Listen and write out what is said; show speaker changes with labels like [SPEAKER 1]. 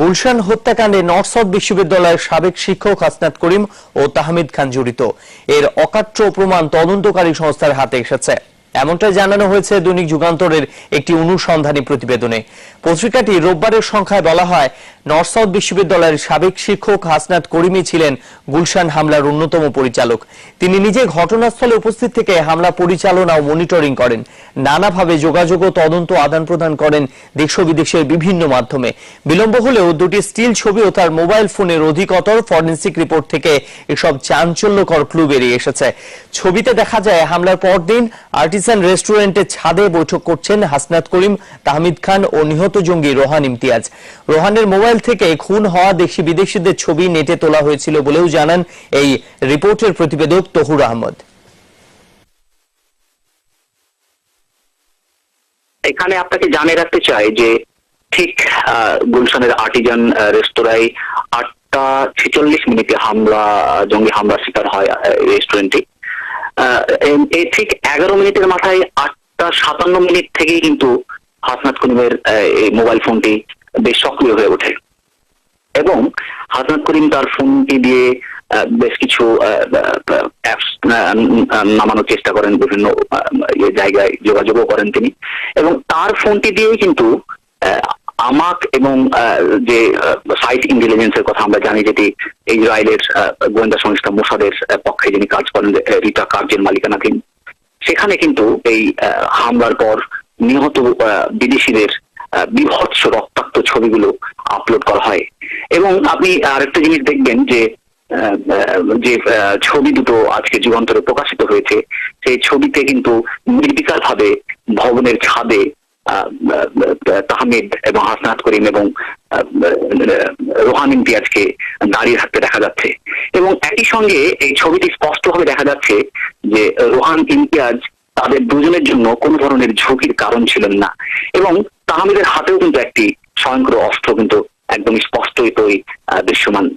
[SPEAKER 1] গুলশান হত্যাকাণ্ডে নর্থ বিশ্ববিদ্যালয়ের সাবেক শিক্ষক হাসনাত করিম ও তাহমিদ খান জড়িত। এর অকাট্য প্রমাণ তদন্তকারী সংস্থার হাতে এসেছে। এমনটাই জানানো হয়েছে দৈনিক যুগান্তরের একটি অনুসন্ধানী প্রতিবেদনে। পত্রিকাটি রোববারের সংখ্যায় বলা হয়, নর্থ সাউথ বিশ্ববিদ্যালয়ের সাবেক শিক্ষক হাসনাত করিমই ছিলেন গুলশান হামলার অন্যতম পরিচালক। তিনি নিজে ঘটনাস্থলে উপস্থিত থেকে হামলা পরিচালনা ও মনিটরিং করেন। নানাভাবে যোগাযোগ ও তদন্ত আদান প্রদান করেন দেশ বিদেশের বিভিন্ন মাধ্যমে। বিলম্ব হলেও দুটি স্টিল ছবি ও তার মোবাইল ফোনের অধিকতর ফরেন্সিক রিপোর্ট থেকে এসব চাঞ্চল্যকর ক্লু বেরিয়ে এসেছে। ছবিতে দেখা যায়, হামলার পরদিন আর্টিসান রেস্টুরেন্টের ছাদে বৈঠক করছেন হাসনাত করিম, তাহমিদ খান ও নিহত জঙ্গি রোহান ইমতিয়াজ। রোহানের মোবাইল থেকে খুন হওয়া দেশি বিদেশিদের ছবি নেটে তোলা হয়েছিল বলেও জানান এই রিপোর্টের প্রতিবেদক তহুর আহমদ।
[SPEAKER 2] এখানে আপনাকে জানিয়ে রাখতে চাই যে ঠিক গুলশানের আর্টিজান রেস্তোরাঁয় আটটা ছেচল্লিশ মিনিটে হামলা, জঙ্গি হামলা শিকার হয় রেস্টুরেন্টটি ঠিক এগারো মিনিটের মাথায় আটটা সাতান্ন মিনিট থেকেই কিন্তু হাসনাত করিমের এই মোবাইল ফোনটি বেশ সক্রিয় হয়ে ওঠে। এবং হাসনাত করিম তার ফোনটি দিয়ে বেশ কিছু অ্যাপস নামানোর চেষ্টা করেন, বিভিন্ন ইয়ে জায়গায় যোগাযোগও করেন তিনি। এবং তার ফোনটি দিয়েই কিন্তু আমাক এবং যে সাইট ইন্টেলিজেন্সের কথা আমরা জানি, যেটি ইসরায়েলের গোয়েন্দা সংস্থা মোসাদের পক্ষে যিনি কাজ করেন রিটা কার্জের মালিকানাধীন। সেখানে কিন্তু এই হামলার পর নিহত বিদেশিদের বিভৎস রক্তাক্ত ছবিগুলো আপলোড করা হয়। এবং আপনি আরেকটা জিনিস দেখবেন যে যে ছবি দুটো আজকে যুগান্তরে প্রকাশিত হয়েছে, সেই ছবিতে কিন্তু নির্বিকার ভাবে ভবনের ছাদে তাহমিদ এবং হাসনাত করিম এবং রোহান ইমতিয়াজকে দাঁড়িয়ে থাকতে দেখা যাচ্ছে। এবং একই সঙ্গে এই ছবিটি স্পষ্টভাবে দেখা যাচ্ছে যে রোহান ইমতিয়াজ তাদের দুজনের জন্য কোনো ধরনের ঝুঁকির কারণ ছিলেন না। এবং তাহমিদের হাতেও কিন্তু একটি স্বয়ংক্রিয় অস্ত্র কিন্তু একদম স্পষ্টই দৃশ্যমান